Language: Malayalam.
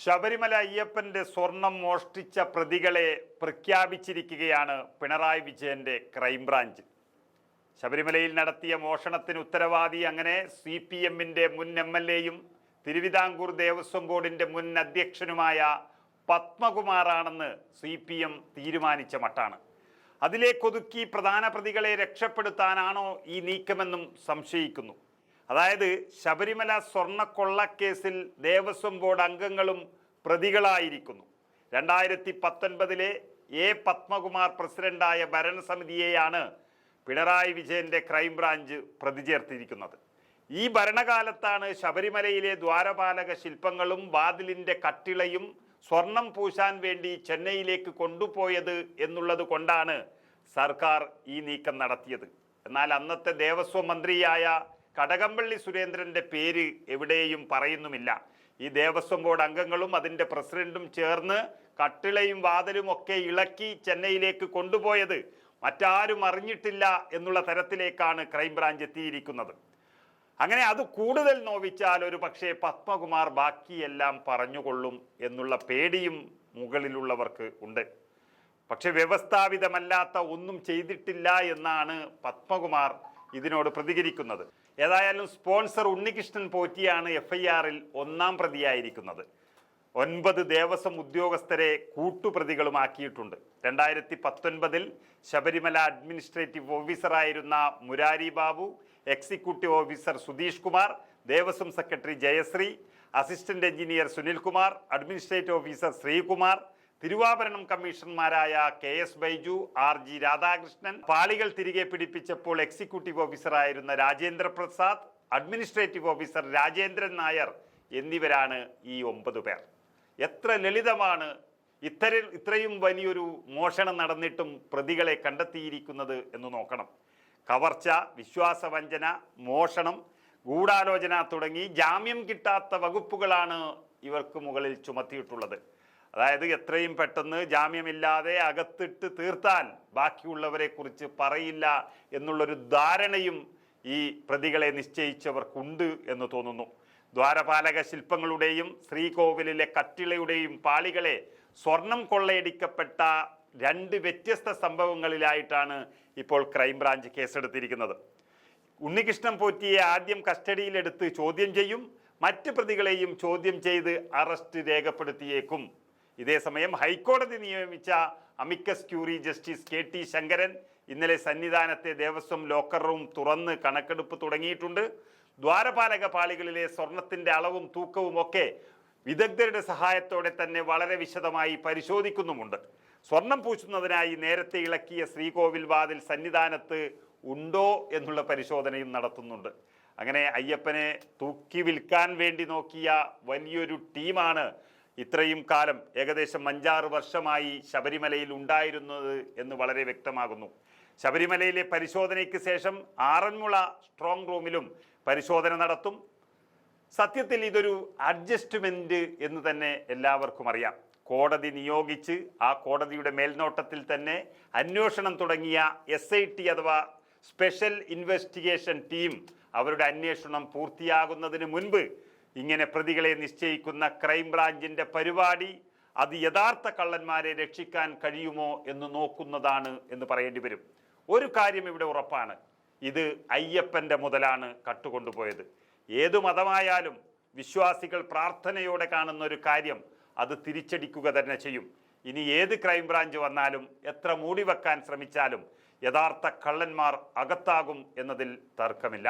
ശബരിമല അയ്യപ്പന്റെ സ്വർണം മോഷ്ടിച്ച പ്രതികളെ പ്രഖ്യാപിച്ചിരിക്കുകയാണ് പിണറായി വിജയന്റെ ക്രൈംബ്രാഞ്ച്. ശബരിമലയിൽ നടത്തിയ മോഷണത്തിന് ഉത്തരവാദി അങ്ങനെ സി പി എമ്മിന്റെ മുൻ എം എൽ എയും തിരുവിതാംകൂർ ദേവസ്വം ബോർഡിന്റെ മുൻ അധ്യക്ഷനുമായ പത്മകുമാറാണെന്ന് സി പി എം തീരുമാനിച്ച മട്ടാണ്. അതിലേക്കൊതുക്കി പ്രധാന പ്രതികളെ രക്ഷപ്പെടുത്താനാണോ ഈ നീക്കമെന്നും സംശയിക്കുന്നു. അതായത് ശബരിമല സ്വർണക്കൊള്ളക്കേസിൽ ദേവസ്വം ബോർഡ് അംഗങ്ങളും പ്രതികളായിരിക്കുന്നു. രണ്ടായിരത്തി പത്തൊൻപതിലെ എ പത്മകുമാർ പ്രസിഡന്റായ ഭരണസമിതിയെയാണ് പിണറായി വിജയന്റെ ക്രൈംബ്രാഞ്ച് പ്രതി ചേർത്തിരിക്കുന്നത് ഈ ഭരണകാലത്താണ് ശബരിമലയിലെ ദ്വാരപാലക ശില്പങ്ങളും വാതിലിന്റെ കട്ടിളയും സ്വർണം പൂശാൻ വേണ്ടി ചെന്നൈയിലേക്ക് കൊണ്ടുപോയത് എന്നുള്ളത് കൊണ്ടാണ് സർക്കാർ ഈ നീക്കം നടത്തിയത്. എന്നാൽ അന്നത്തെ ദേവസ്വം മന്ത്രിയായ കടകംപള്ളി സുരേന്ദ്രന്റെ പേര് എവിടെയും പറയുന്നുമില്ല. ഈ ദേവസ്വം ബോർഡ് അംഗങ്ങളും അതിന്റെ പ്രസിഡന്റും ചേർന്ന് കട്ടിളയും വാതിലും ഒക്കെ ഇളക്കി ചെന്നൈയിലേക്ക് കൊണ്ടുപോയത് മറ്റാരും അറിഞ്ഞിട്ടില്ല എന്നുള്ള തരത്തിലേക്കാണ് ക്രൈംബ്രാഞ്ച് എത്തിയിരിക്കുന്നത്. അങ്ങനെ അത് കൂടുതൽ നോവിച്ചാൽ ഒരു പക്ഷേ പത്മകുമാർ ബാക്കിയെല്ലാം പറഞ്ഞുകൊള്ളും എന്നുള്ള പേടിയും മുകളിലുള്ളവർക്ക് ഉണ്ട്. പക്ഷെ വ്യവസ്ഥാപിതമല്ലാത്ത ഒന്നും ചെയ്തിട്ടില്ല എന്നാണ് പത്മകുമാർ ഇതിനോട് പ്രതികരിക്കുന്നത്. ഏതായാലും സ്പോൺസർ ഉണ്ണികൃഷ്ണൻ പോറ്റിയാണ് എഫ് ഐ ആറിൽ ഒന്നാം പ്രതിയായിരിക്കുന്നത്. ഒൻപത് ദേവസ്വം ഉദ്യോഗസ്ഥരെ കൂട്ടുപ്രതികളുമാക്കിയിട്ടുണ്ട്. രണ്ടായിരത്തി പത്തൊൻപതിൽ Sabarimala administrative ഓഫീസറായിരുന്ന Murari Babu executive officer Sudheesh Kumar Devaswom secretary Jayasree assistant engineer Sunil Sunilkumar administrative officer Sreekumar Thiruvabharanam കമ്മീഷണർമാരായ K S Baiju R G Radhakrishnan പാളികൾ തിരികെ പിടിപ്പിച്ചപ്പോൾ എക്സിക്യൂട്ടീവ് ഓഫീസറായിരുന്ന രാജേന്ദ്ര പ്രസാദ് അഡ്മിനിസ്ട്രേറ്റീവ് ഓഫീസർ രാജേന്ദ്രൻ നായർ എന്നിവരാണ് ഈ ഒമ്പത് പേർ. എത്ര ലളിതമാണ് ഇത്തര ഇത്രയും വലിയൊരു മോഷണം നടന്നിട്ടും പ്രതികളെ കണ്ടെത്തിയിരിക്കുന്നത് എന്ന് നോക്കണം. കവർച്ച വിശ്വാസവഞ്ചന മോഷണം ഗൂഢാലോചന തുടങ്ങി ജാമ്യം കിട്ടാത്ത വകുപ്പുകളാണ് ഇവർക്ക് മുകളിൽ ചുമത്തിയിട്ടുള്ളത്. അതായത് എത്രയും പെട്ടെന്ന് ജാമ്യമില്ലാതെ അകത്തിട്ട് തീർത്താൽ ബാക്കിയുള്ളവരെ കുറിച്ച് പറയില്ല എന്നുള്ളൊരു ധാരണയും ഈ പ്രതികളെ നിശ്ചയിച്ചവർക്കുണ്ട് എന്ന് തോന്നുന്നു. ദ്വാരപാലക ശില്പങ്ങളുടെയും ശ്രീകോവിലിലെ കട്ടിളയുടെയും പാളികളെ സ്വർണം കൊള്ളയടിക്കപ്പെട്ട രണ്ട് വ്യത്യസ്ത സംഭവങ്ങളിലായിട്ടാണ് ഇപ്പോൾ ക്രൈംബ്രാഞ്ച് കേസെടുത്തിരിക്കുന്നത്. ഉണ്ണികൃഷ്ണൻ പോറ്റിയെ ആദ്യം കസ്റ്റഡിയിലെടുത്ത് ചോദ്യം ചെയ്യും മറ്റ് പ്രതികളെയും ചോദ്യം ചെയ്ത് അറസ്റ്റ് രേഖപ്പെടുത്തിയേക്കും. ഇതേസമയം ഹൈക്കോടതി നിയമിച്ച amicus curiae justice K T Sankaran ഇന്നലെ സന്നിധാനത്തെ ദേവസ്വം ലോക്കർ റൂം തുറന്ന് കണക്കെടുപ്പ് തുടങ്ങിയിട്ടുണ്ട്. ദ്വാരപാലക പാളികളിലെ സ്വർണത്തിന്റെ അളവും തൂക്കവും ഒക്കെ വിദഗ്ധരുടെ സഹായത്തോടെ തന്നെ വളരെ വിശദമായി പരിശോധിക്കുന്നുമുണ്ട്. സ്വർണം പൂശുന്നതിനായി നേരത്തെ ഇളക്കിയ ശ്രീകോവിൽ വാതിൽ സന്നിധാനത്ത് ഉണ്ടോ എന്നുള്ള പരിശോധനയും നടത്തുന്നുണ്ട്. അങ്ങനെ അയ്യപ്പനെ തൂക്കി വിൽക്കാൻ വേണ്ടി നോക്കിയ വലിയൊരു ടീമാണ് ഇത്രയും കാലം ഏകദേശം അഞ്ചാറ് വർഷമായി ശബരിമലയിൽ ഉണ്ടായിരുന്നത് എന്ന് വളരെ വ്യക്തമാകുന്നു. ശബരിമലയിലെ പരിശോധനയ്ക്ക് ശേഷം ആറന്മുള സ്ട്രോങ് റൂമിലും പരിശോധന നടത്തും. സത്യത്തിൽ ഇതൊരു അഡ്ജസ്റ്റ്മെന്റ് എന്ന് തന്നെ എല്ലാവർക്കും അറിയാം. കോടതി നിയോഗിച്ച് ആ കോടതിയുടെ മേൽനോട്ടത്തിൽ തന്നെ അന്വേഷണം തുടങ്ങിയ എസ് അഥവാ സ്പെഷ്യൽ ഇൻവെസ്റ്റിഗേഷൻ ടീം അവരുടെ അന്വേഷണം പൂർത്തിയാകുന്നതിന് മുൻപ് ഇങ്ങനെ പ്രതികളെ നിശ്ചയിക്കുന്ന ക്രൈംബ്രാഞ്ചിന്റെ പരിപാടി അത് യഥാർത്ഥ കള്ളന്മാരെ രക്ഷിക്കാൻ കഴിയുമോ എന്ന് നോക്കുന്നതാണ് എന്ന് പറയേണ്ടി വരും. ഒരു കാര്യം ഇവിടെ ഉറപ്പാണ്. ഇത് അയ്യപ്പന്റെ മുതലാണ് കട്ടുകൊണ്ടുപോയത്. ഏതു മതമായാലും വിശ്വാസികൾ പ്രാർത്ഥനയോടെ കാണുന്ന ഒരു കാര്യം അത് തിരിച്ചടിക്കുക തന്നെ ചെയ്യും. ഇനി ഏത് ക്രൈംബ്രാഞ്ച് വന്നാലും എത്ര മൂടിവെക്കാൻ ശ്രമിച്ചാലും യഥാർത്ഥ കള്ളന്മാർ അകത്താകും എന്നതിൽ തർക്കമില്ല.